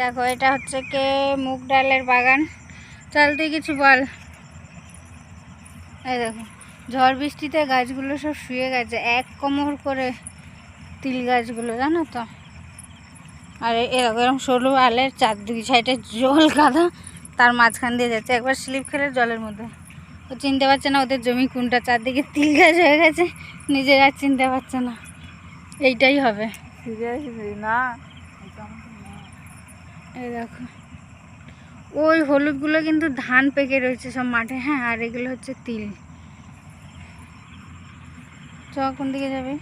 দেখো, এটা হচ্ছে কে? মুগ ডালের বাগান। চল তুই কিছু বল। এই দেখো, ঝড় বৃষ্টিতে গাছগুলো সব শুয়ে গেছে, এক কোমর করে তিল গাছগুলো, জানো তো? আর এ দেখো, এরকম সরু আলের চার দুই সাইডে জল কাদা তার মাঝখান দিয়ে যাচ্ছে, একবার স্লিপ খেলে জলের মধ্যে। ও চিনতে পারছে না ওদের জমি কোনটা, চারদিকে তিল গাছ হয়ে গেছে, নিজের চিনতে পারছে না। এইটাই হবে। না এই দেখো। ওই হলুদগুলো কিন্তু ধান পেকে রয়েছে সব মাঠে হ্যাঁ আর এগুলো হচ্ছে তিল। চ কোন দিকে যাবে।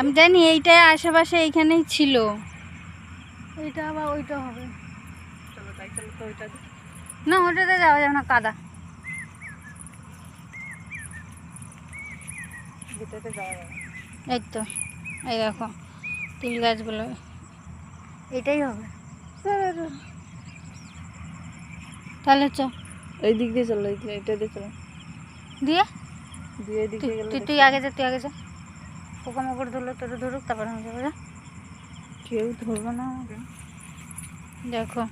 আমি জানি এইটাই আশেপাশে এইখানেই ছিল। এইটা আবার ওইটা হবে। না ওটাতে যাওয়া যাবে না কাদা। যাওয়া যাবে এই তো এই দেখো। তিল গাছগুলো এটাই হবে। তাহলে চ। ওই দিক দিয়ে চলো এটা দিয়ে চলো। দিয়ে? দিয়ে দিকে তুই গেলে তুই- তুই আগে যা তুই আগে যা। পোকা পোকামাকড় ধরলো তোর ধরুক তারপরে আমি যাব যা। কেউ ধরবো না আমাকে। দেখো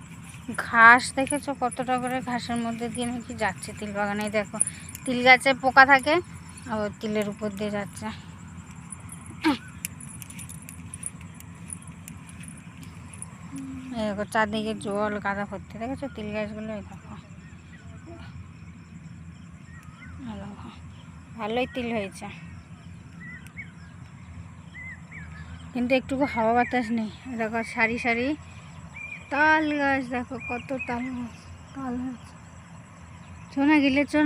ঘাস দেখেছ কতটা করে? ঘাসের মধ্যে দিয়ে নাকি যাচ্ছে তিল বাগানে। দেখো তিল গাছে পোকা থাকে আর তিলের উপর দিয়ে যাচ্ছে। দেখো, চারদিকে জল কাদা ভর্তি, দেখেছ? তিল গাছগুলো দেখো। ভালোই তিল হয়েছে। কিন্তু একটুকু হাওয়া বাতাস নেই। দেখো, সারি সারি তাল গাছ, দেখো কত তাল গাছ। তাল গাছ চো না গেলে চো